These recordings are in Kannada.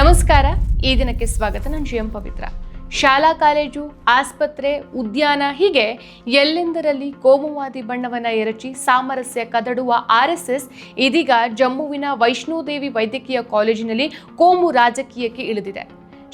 ನಮಸ್ಕಾರ. ಈ ದಿನಕ್ಕೆ ಸ್ವಾಗತ. ನಾನು ಜಿ ಎಂ ಪವಿತ್ರ. ಶಾಲಾ, ಕಾಲೇಜು, ಆಸ್ಪತ್ರೆ, ಉದ್ಯಾನ ಹೀಗೆ ಎಲ್ಲೆಂದರಲ್ಲಿ ಕೋಮುವಾದಿ ಬಣ್ಣವನ್ನ ಎರಚಿ ಸಾಮರಸ್ಯ ಕದಡುವ ಆರ್ ಎಸ್ ಎಸ್ ಇದೀಗ ಜಮ್ಮುವಿನ ವೈಷ್ಣೋದೇವಿ ವೈದ್ಯಕೀಯ ಕಾಲೇಜಿನಲ್ಲಿ ಕೋಮು ರಾಜಕೀಯಕ್ಕೆ ಇಳಿದಿದೆ.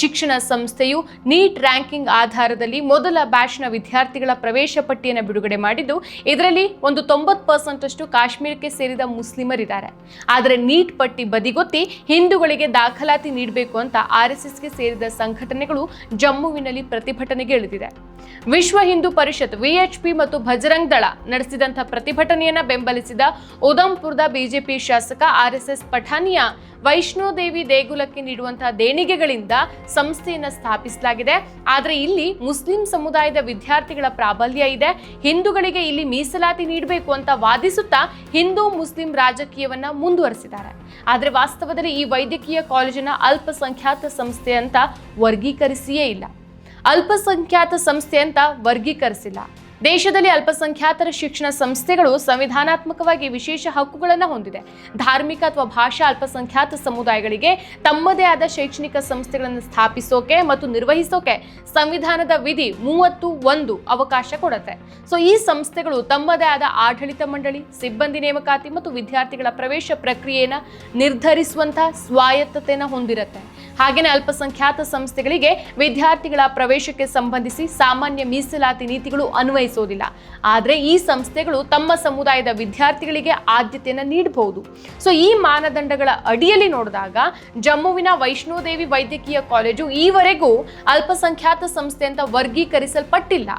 ಶಿಕ್ಷಣ ಸಂಸ್ಥೆಯು ನೀಟ್ ರ್ಯಾಂಕಿಂಗ್ ಆಧಾರದಲ್ಲಿ ಮೊದಲ ಬ್ಯಾಚ್ನ ವಿದ್ಯಾರ್ಥಿಗಳ ಪ್ರವೇಶ ಪಟ್ಟಿಯನ್ನು ಬಿಡುಗಡೆ ಮಾಡಿದ್ದು, ಇದರಲ್ಲಿ ಒಂದು ತೊಂಬತ್ತು ಪರ್ಸೆಂಟ್ ಅಷ್ಟು ಕಾಶ್ಮೀರಕ್ಕೆ ಸೇರಿದ ಮುಸ್ಲಿಮರಿದ್ದಾರೆ. ಆದರೆ ನೀಟ್ ಪಟ್ಟಿ ಬದಿಗೊತ್ತಿ ಹಿಂದೂಗಳಿಗೆ ದಾಖಲಾತಿ ನೀಡಬೇಕು ಅಂತ ಆರ್ಎಸ್ಎಸ್ಗೆ ಎಸ್ ಎಸ್ಗೆ ಸೇರಿದ ಸಂಘಟನೆಗಳು ಜಮ್ಮುವಿನಲ್ಲಿ ಪ್ರತಿಭಟನೆಗೆ ಇಳಿದಿದೆ. ವಿಶ್ವ ಹಿಂದೂ ಪರಿಷತ್, ವಿಎಚ್ಪಿ ಮತ್ತು ಭಜರಂಗ್ ದಳ ನಡೆಸಿದಂಥ ಪ್ರತಿಭಟನೆಯನ್ನ ಬೆಂಬಲಿಸಿದ ಉದಂಪುರದ ಬಿಜೆಪಿ ಶಾಸಕ R S S Pathania Vaishno Devi ದೇಗುಲಕ್ಕೆ ನೀಡುವಂತಹ ದೇಣಿಗೆಗಳಿಂದ ಸಂಸ್ಥೆಯನ್ನು ಸ್ಥಾಪಿಸಲಾಗಿದೆ. ಆದರೆ ಇಲ್ಲಿ ಮುಸ್ಲಿಂ ಸಮುದಾಯದ ವಿದ್ಯಾರ್ಥಿಗಳ ಪ್ರಾಬಲ್ಯ ಇದೆ. ಹಿಂದೂಗಳಿಗೆ ಇಲ್ಲಿ ಮೀಸಲಾತಿ ನೀಡಬೇಕು ಅಂತ ವಾದಿಸುತ್ತಾ ಹಿಂದೂ ಮುಸ್ಲಿಂ ರಾಜಕೀಯವನ್ನ ಮುಂದುವರೆಸಿದ್ದಾರೆ. ಆದರೆ ವಾಸ್ತವದಲ್ಲಿ ಈ ವೈದ್ಯಕೀಯ ಕಾಲೇಜಿನ ಅಲ್ಪಸಂಖ್ಯಾತ ಸಂಸ್ಥೆ ಅಂತ ವರ್ಗೀಕರಿಸಿಯೇ ಇಲ್ಲ. ಅಲ್ಪಸಂಖ್ಯಾತ ಸಂಸ್ಥೆ ಅಂತ ವರ್ಗೀಕರಿಸಿಲ್ಲ. ದೇಶದಲ್ಲಿ ಅಲ್ಪಸಂಖ್ಯಾತರ ಶಿಕ್ಷಣ ಸಂಸ್ಥೆಗಳು ಸಂವಿಧಾನಾತ್ಮಕವಾಗಿ ವಿಶೇಷ ಹಕ್ಕುಗಳನ್ನು ಹೊಂದಿದೆ. ಧಾರ್ಮಿಕ ಅಥವಾ ಭಾಷಾ ಅಲ್ಪಸಂಖ್ಯಾತ ಸಮುದಾಯಗಳಿಗೆ ತಮ್ಮದೇ ಆದ ಶೈಕ್ಷಣಿಕ ಸಂಸ್ಥೆಗಳನ್ನು ಸ್ಥಾಪಿಸೋಕೆ ಮತ್ತು ನಿರ್ವಹಿಸೋಕೆ ಸಂವಿಧಾನದ ವಿಧಿ ಮೂವತ್ತು ಒಂದು ಅವಕಾಶ ಕೊಡುತ್ತೆ. ಸೊ ಈ ಸಂಸ್ಥೆಗಳು ತಮ್ಮದೇ ಆದ ಆಡಳಿತ ಮಂಡಳಿ, ಸಿಬ್ಬಂದಿ ನೇಮಕಾತಿ ಮತ್ತು ವಿದ್ಯಾರ್ಥಿಗಳ ಪ್ರವೇಶ ಪ್ರಕ್ರಿಯೆಯನ್ನು ನಿರ್ಧರಿಸುವಂತಹ ಸ್ವಾಯತ್ತತೆಯನ್ನು ಹೊಂದಿರುತ್ತೆ. ಹಾಗೆಯೇ ಅಲ್ಪಸಂಖ್ಯಾತ ಸಂಸ್ಥೆಗಳಿಗೆ ವಿದ್ಯಾರ್ಥಿಗಳ ಪ್ರವೇಶಕ್ಕೆ ಸಂಬಂಧಿಸಿ ಸಾಮಾನ್ಯ ಮೀಸಲಾತಿ ನೀತಿಗಳು ಅನ್ವಯಿಸೋದಿಲ್ಲ ಆದರೆ ಈ ಸಂಸ್ಥೆಗಳು ತಮ್ಮ ಸಮುದಾಯದ ವಿದ್ಯಾರ್ಥಿಗಳಿಗೆ ಆದ್ಯತೆಯನ್ನು ನೀಡಬಹುದು. ಸೊ ಈ ಮಾನದಂಡಗಳ ಅಡಿಯಲ್ಲಿ ನೋಡಿದಾಗ ಜಮ್ಮುವಿನ ವೈಷ್ಣೋದೇವಿ ವೈದ್ಯಕೀಯ ಕಾಲೇಜು ಈವರೆಗೂ ಅಲ್ಪಸಂಖ್ಯಾತ ಸಂಸ್ಥೆ ಅಂತ ವರ್ಗೀಕರಿಸಲ್ಪಟ್ಟಿಲ್ಲ.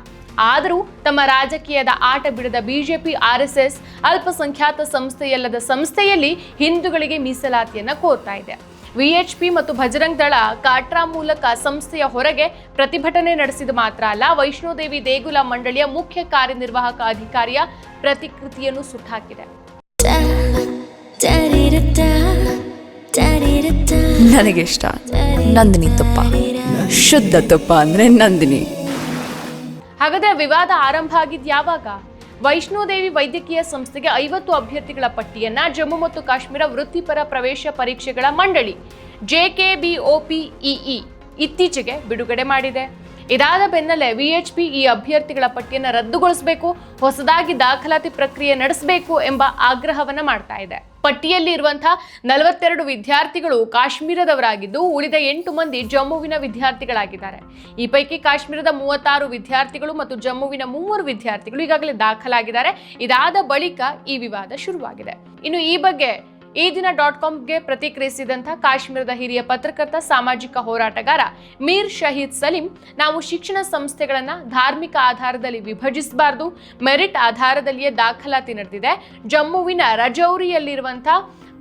ಆದರೂ ತಮ್ಮ ರಾಜಕೀಯದ ಆಟ ಬಿಡದ ಬಿಜೆಪಿ ಆರ್ಎಸ್ಎಸ್ ಅಲ್ಪಸಂಖ್ಯಾತ ಸಂಸ್ಥೆಯಲ್ಲದ ಸಂಸ್ಥೆಯಲ್ಲಿ ಹಿಂದೂಗಳಿಗೆ ಮೀಸಲಾತಿಯನ್ನ ಕೋರ್ತಾ ಇದೆ. ವಿಎಚ್ಪಿ ಮತ್ತು ಭಜರಂಗ್ ದಳ ಕಾಟ್ರಾ ಮೂಲಕ ಸಂಸ್ಥೆಯ ಹೊರಗೆ ಪ್ರತಿಭಟನೆ ನಡೆಸಿದ ಮಾತ್ರ ಅಲ್ಲ ವೈಷ್ಣೋದೇವಿ ದೇಗುಲ ಮಂಡಳಿಯ ಮುಖ್ಯ ಕಾರ್ಯನಿರ್ವಾಹಕ ಅಧಿಕಾರಿಯ ಪ್ರತಿಕೃತಿಯನ್ನು ಸುಟ್ಟಾಕಿದೆ. ನನಗಿಷ್ಟ ನಂದಿನಿ ತುಪ್ಪ. ಶುದ್ಧ ತುಪ್ಪ ಅಂದ್ರೆ ನಂದಿನಿ. ಹಾಗಾದ್ರೆ ವಿವಾದ ಆರಂಭ ಆಗಿದ್ ಯಾವಾಗ ವೈಷ್ಣೋದೇವಿ ವೈದ್ಯಕೀಯ ಸಂಸ್ಥೆಗೆ ಐವತ್ತು ಅಭ್ಯರ್ಥಿಗಳ ಪಟ್ಟಿಯನ್ನ ಜಮ್ಮು ಮತ್ತು ಕಾಶ್ಮೀರ ವೃತ್ತಿಪರ ಪ್ರವೇಶ ಪರೀಕ್ಷೆಗಳ ಮಂಡಳಿ ಜೆಕೆಬಿಒಪಿಇಇ ಇತ್ತೀಚೆಗೆ ಬಿಡುಗಡೆ ಮಾಡಿದೆ. ಇದಾದ ಬೆನ್ನಲ್ಲೇ ವಿಎಚ್ಪಿ ಈ ಅಭ್ಯರ್ಥಿಗಳ ಪಟ್ಟಿಯನ್ನು ರದ್ದುಗೊಳಿಸಬೇಕು, ಹೊಸದಾಗಿ ದಾಖಲಾತಿ ಪ್ರಕ್ರಿಯೆ ನಡೆಸಬೇಕು ಎಂಬ ಆಗ್ರಹವನ್ನ ಮಾಡ್ತಾ ಇದೆ. ಪಟ್ಟಿಯಲ್ಲಿ ಇರುವಂತಹ ನಲವತ್ತೆರಡು ವಿದ್ಯಾರ್ಥಿಗಳು ಕಾಶ್ಮೀರದವರಾಗಿದ್ದು, ಉಳಿದ ಎಂಟು ಮಂದಿ ಜಮ್ಮುವಿನ ವಿದ್ಯಾರ್ಥಿಗಳಾಗಿದ್ದಾರೆ. ಈ ಪೈಕಿ ಕಾಶ್ಮೀರದ ಮೂವತ್ತಾರು ವಿದ್ಯಾರ್ಥಿಗಳು ಮತ್ತು ಜಮ್ಮುವಿನ ಮೂವರು ವಿದ್ಯಾರ್ಥಿಗಳು ಈಗಾಗಲೇ ದಾಖಲಾಗಿದ್ದಾರೆ. ಇದಾದ ಬಳಿಕ ಈ ವಿವಾದ ಶುರುವಾಗಿದೆ. ಇನ್ನು ಈ ಬಗ್ಗೆ ಈ ದಿನ ಡಾಟ್ ಕಾಮ್ಗೆ ಪ್ರತಿಕ್ರಿಯಿಸಿದಂಥ ಕಾಶ್ಮೀರದ ಹಿರಿಯ ಪತ್ರಕರ್ತ, ಸಾಮಾಜಿಕ ಹೋರಾಟಗಾರ ಮೀರ್ ಶಹೀದ್ ಸಲೀಂ, ನಾವು ಶಿಕ್ಷಣ ಸಂಸ್ಥೆಗಳನ್ನು ಧಾರ್ಮಿಕ ಆಧಾರದಲ್ಲಿ ವಿಭಜಿಸಬಾರದು, ಮೆರಿಟ್ ಆಧಾರದಲ್ಲಿಯೇ ದಾಖಲಾತಿ ನಡೆದಿದೆ. ಜಮ್ಮುವಿನ ರಜೌರಿಯಲ್ಲಿರುವಂಥ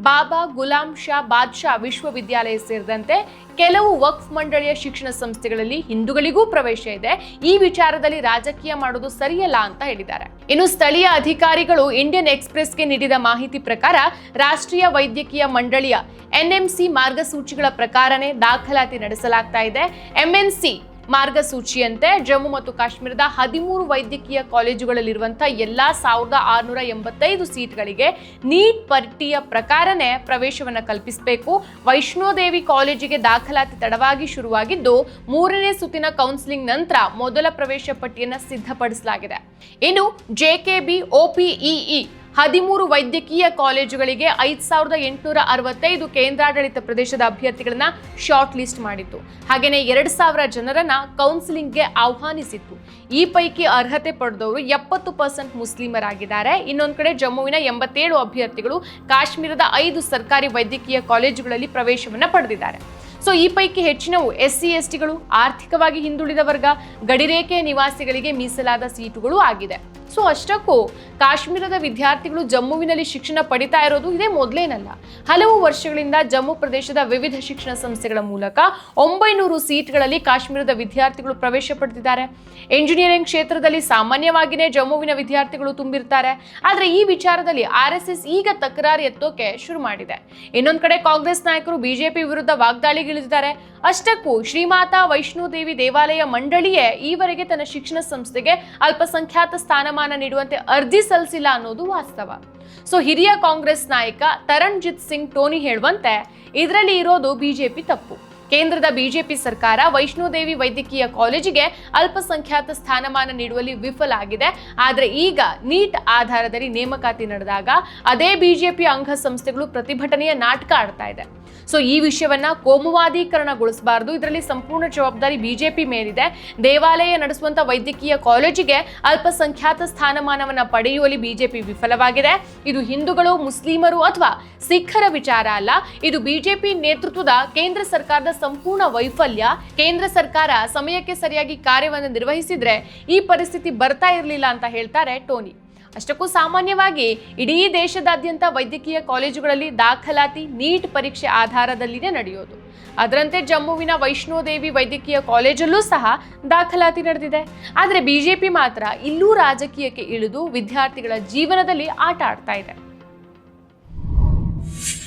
ಬಾಬಾ ಗುಲಾಂ ಶಾ ಬಾದ್ಶಾ ವಿಶ್ವವಿದ್ಯಾಲಯ ಸೇರಿದಂತೆ ಕೆಲವು ವಕ್ಫ್ ಮಂಡಳಿಯ ಶಿಕ್ಷಣ ಸಂಸ್ಥೆಗಳಲ್ಲಿ ಹಿಂದೂಗಳಿಗೂ ಪ್ರವೇಶ ಇದೆ. ಈ ವಿಚಾರದಲ್ಲಿ ರಾಜಕೀಯ ಮಾಡೋದು ಸರಿಯಲ್ಲ ಅಂತ ಹೇಳಿದ್ದಾರೆ. ಇನ್ನು ಸ್ಥಳೀಯ ಅಧಿಕಾರಿಗಳು ಇಂಡಿಯನ್ ಎಕ್ಸ್ಪ್ರೆಸ್ಗೆ ನೀಡಿದ ಮಾಹಿತಿ ಪ್ರಕಾರ ರಾಷ್ಟ್ರೀಯ ವೈದ್ಯಕೀಯ ಮಂಡಳಿಯ ಎನ್ಎಂಸಿ ಮಾರ್ಗಸೂಚಿಗಳ ಪ್ರಕಾರನೇ ದಾಖಲಾತಿ ನಡೆಸಲಾಗ್ತಾ ಇದೆ. ಎಂಎನ್ಸಿ ಮಾರ್ಗಸೂಚಿಯಂತೆ ಜಮ್ಮು ಮತ್ತು ಕಾಶ್ಮೀರದ ಹದಿಮೂರು ವೈದ್ಯಕೀಯ ಕಾಲೇಜುಗಳಲ್ಲಿರುವಂತಹ ಎಲ್ಲಾ ಸಾವಿರದ ಆರುನೂರ ಎಂಬತ್ತೈದು ಸೀಟ್ಗಳಿಗೆ ನೀಟ್ ಪಟ್ಟಿಯ ಪ್ರಕಾರನೇ ಪ್ರವೇಶವನ್ನು ಕಲ್ಪಿಸಬೇಕು. ವೈಷ್ಣೋದೇವಿ ಕಾಲೇಜಿಗೆ ದಾಖಲಾತಿ ತಡವಾಗಿ ಶುರುವಾಗಿದ್ದು, ಮೂರನೇ ಸುತ್ತಿನ ಕೌನ್ಸಿಲಿಂಗ್ ನಂತರ ಮೊದಲ ಪ್ರವೇಶ ಪಟ್ಟಿಯನ್ನು ಸಿದ್ಧಪಡಿಸಲಾಗಿದೆ. ಇನ್ನು ಜೆಕೆಬಿ ಒಪಿಇಇ ಹದಿಮೂರು ವೈದ್ಯಕೀಯ ಕಾಲೇಜುಗಳಿಗೆ ಐದು ಸಾವಿರದ ಎಂಟುನೂರ ಅರವತ್ತೈದು ಕೇಂದ್ರಾಡಳಿತ ಪ್ರದೇಶದ ಅಭ್ಯರ್ಥಿಗಳನ್ನ ಶಾರ್ಟ್ ಲಿಸ್ಟ್ ಮಾಡಿತ್ತು. ಹಾಗೆಯೇ ಎರಡು ಸಾವಿರ ಜನರನ್ನ ಕೌನ್ಸಿಲಿಂಗ್ಗೆ ಆಹ್ವಾನಿಸಿತ್ತು. ಈ ಪೈಕಿ ಅರ್ಹತೆ ಪಡೆದವರು ಎಪ್ಪತ್ತು ಪರ್ಸೆಂಟ್ ಮುಸ್ಲಿಮರಾಗಿದ್ದಾರೆ. ಇನ್ನೊಂದು ಕಡೆ ಜಮ್ಮುವಿನ ಎಂಬತ್ತೇಳು ಅಭ್ಯರ್ಥಿಗಳು ಕಾಶ್ಮೀರದ ಐದು ಸರ್ಕಾರಿ ವೈದ್ಯಕೀಯ ಕಾಲೇಜುಗಳಲ್ಲಿ ಪ್ರವೇಶವನ್ನು ಪಡೆದಿದ್ದಾರೆ. ಸೊ, ಈ ಪೈಕಿ ಹೆಚ್ಚಿನವು ಎಸ್ ಸಿ ಎಸ್ ಟಿಗಳು ಆರ್ಥಿಕವಾಗಿ ಹಿಂದುಳಿದ ವರ್ಗ ಗಡಿರೇಖೆಯ ನಿವಾಸಿಗಳಿಗೆ ಮೀಸಲಾದ ಸೀಟುಗಳು ಆಗಿದೆ. ಸೊ ಅಷ್ಟಕ್ಕೂ ಕಾಶ್ಮೀರದ ವಿದ್ಯಾರ್ಥಿಗಳು ಜಮ್ಮುವಿನಲ್ಲಿ ಶಿಕ್ಷಣ ಪಡಿತಾ ಇರೋದು ಇದೇ ಮೊದಲೇನಲ್ಲ. ಹಲವು ವರ್ಷಗಳಿಂದ ಜಮ್ಮು ಪ್ರದೇಶದ ವಿವಿಧ ಶಿಕ್ಷಣ ಸಂಸ್ಥೆಗಳ ಮೂಲಕ ಒಂಬೈನೂರು ಸೀಟ್ಗಳಲ್ಲಿ ಕಾಶ್ಮೀರದ ವಿದ್ಯಾರ್ಥಿಗಳು ಪ್ರವೇಶ ಪಡೆದಿದ್ದಾರೆ. ಎಂಜಿನಿಯರಿಂಗ್ ಕ್ಷೇತ್ರದಲ್ಲಿ ಸಾಮಾನ್ಯವಾಗಿಯೇ ಜಮ್ಮುವಿನ ವಿದ್ಯಾರ್ಥಿಗಳು ತುಂಬಿರ್ತಾರೆ. ಆದರೆ ಈ ವಿಚಾರದಲ್ಲಿ ಆರ್ ಎಸ್ ಈಗ ತಕರಾರು ಎತ್ತೋಕೆ ಶುರು ಮಾಡಿದೆ. ಇನ್ನೊಂದು ಕಡೆ ಕಾಂಗ್ರೆಸ್ ನಾಯಕರು ಬಿಜೆಪಿ ವಿರುದ್ಧ ವಾಗ್ದಾಳಿಗಿಳಿದಿದ್ದಾರೆ. ಅಷ್ಟಕ್ಕೂ ಶ್ರೀಮಾತಾ ವೈಷ್ಣೋದೇವಿ ದೇವಾಲಯ ಮಂಡಳಿಯೇ ಈವರೆಗೆ ತನ್ನ ಶಿಕ್ಷಣ ಸಂಸ್ಥೆಗೆ ಅಲ್ಪಸಂಖ್ಯಾತ ಸ್ಥಾನಮಾನ ನೀಡುವಂತೆ ಅರ್ಜಿ ಸಲ್ಲಿಸಿಲ್ಲ ಅನ್ನೋದು ವಾಸ್ತವ. ಸೊ ಹಿರಿಯ ಕಾಂಗ್ರೆಸ್ ನಾಯಕ ತರಣ್ಜಿತ್ ಸಿಂಗ್ ಟೋನಿ ಹೇಳುವಂತೆ, ಇದರಲ್ಲಿ ಇರೋದು ಬಿಜೆಪಿ ತಪ್ಪು. ಕೇಂದ್ರದ ಬಿಜೆಪಿ ಸರ್ಕಾರ ವೈಷ್ಣೋದೇವಿ ವೈದ್ಯಕೀಯ ಕಾಲೇಜಿಗೆ ಅಲ್ಪಸಂಖ್ಯಾತ ಸ್ಥಾನಮಾನ ನೀಡುವಲ್ಲಿ ವಿಫಲ ಆಗಿದೆ. ಆದರೆ ಈಗ ನೀಟ್ ಆಧಾರದಲ್ಲಿ ನೇಮಕಾತಿ ನಡೆದಾಗ ಅದೇ ಬಿಜೆಪಿ ಅಂಗಸಂಸ್ಥೆಗಳು ಪ್ರತಿಭಟನೆಯ ನಾಟಕ ಆಡ್ತಾ ಇದೆ. ಸೊ ಈ ವಿಷಯವನ್ನ ಕೋಮುವಾದೀಕರಣಗೊಳಿಸಬಾರದು. ಇದರಲ್ಲಿ ಸಂಪೂರ್ಣ ಜವಾಬ್ದಾರಿ ಬಿಜೆಪಿ ಮೇಲಿದೆ. ದೇವಾಲಯ ನಡೆಸುವಂತ ವೈದ್ಯಕೀಯ ಕಾಲೇಜಿಗೆ ಅಲ್ಪಸಂಖ್ಯಾತ ಸ್ಥಾನಮಾನವನ್ನ ಪಡೆಯುವಲ್ಲಿ ಬಿಜೆಪಿ ವಿಫಲವಾಗಿದೆ. ಇದು ಹಿಂದೂಗಳು, ಮುಸ್ಲಿಮರು ಅಥವಾ ಸಿಖ್ಖರ ವಿಚಾರ ಅಲ್ಲ. ಇದು ಬಿಜೆಪಿ ನೇತೃತ್ವದ ಕೇಂದ್ರ ಸರ್ಕಾರದ ಸಂಪೂರ್ಣ ವೈಫಲ್ಯ. ಕೇಂದ್ರ ಸರ್ಕಾರ ಸಮಯಕ್ಕೆ ಸರಿಯಾಗಿ ಕಾರ್ಯವನ್ನು ನಿರ್ವಹಿಸಿದ್ರೆ ಈ ಪರಿಸ್ಥಿತಿ ಬರ್ತಾ ಇರಲಿಲ್ಲ ಅಂತ ಹೇಳ್ತಾರೆ ಟೋನಿ. ಅಷ್ಟಕ್ಕೂ ಸಾಮಾನ್ಯವಾಗಿ ಇಡೀ ದೇಶದಾದ್ಯಂತ ವೈದ್ಯಕೀಯ ಕಾಲೇಜುಗಳಲ್ಲಿ ದಾಖಲಾತಿ, ನೀಟ್ ಪರೀಕ್ಷೆ ಆಧಾರದಲ್ಲಿನೇ ನಡೆಯೋದು. ಅದರಂತೆ ಜಮ್ಮುವಿನ ವೈಷ್ಣೋದೇವಿ ವೈದ್ಯಕೀಯ ಕಾಲೇಜಲ್ಲೂ ಸಹ ದಾಖಲಾತಿ ನಡೆದಿದೆ. ಆದರೆ ಬಿಜೆಪಿ ಮಾತ್ರ ಇಲ್ಲೂ ರಾಜಕೀಯಕ್ಕೆ ಇಳಿದು ವಿದ್ಯಾರ್ಥಿಗಳ ಜೀವನದಲ್ಲಿ ಆಟ ಆಡ್ತಾ ಇದೆ.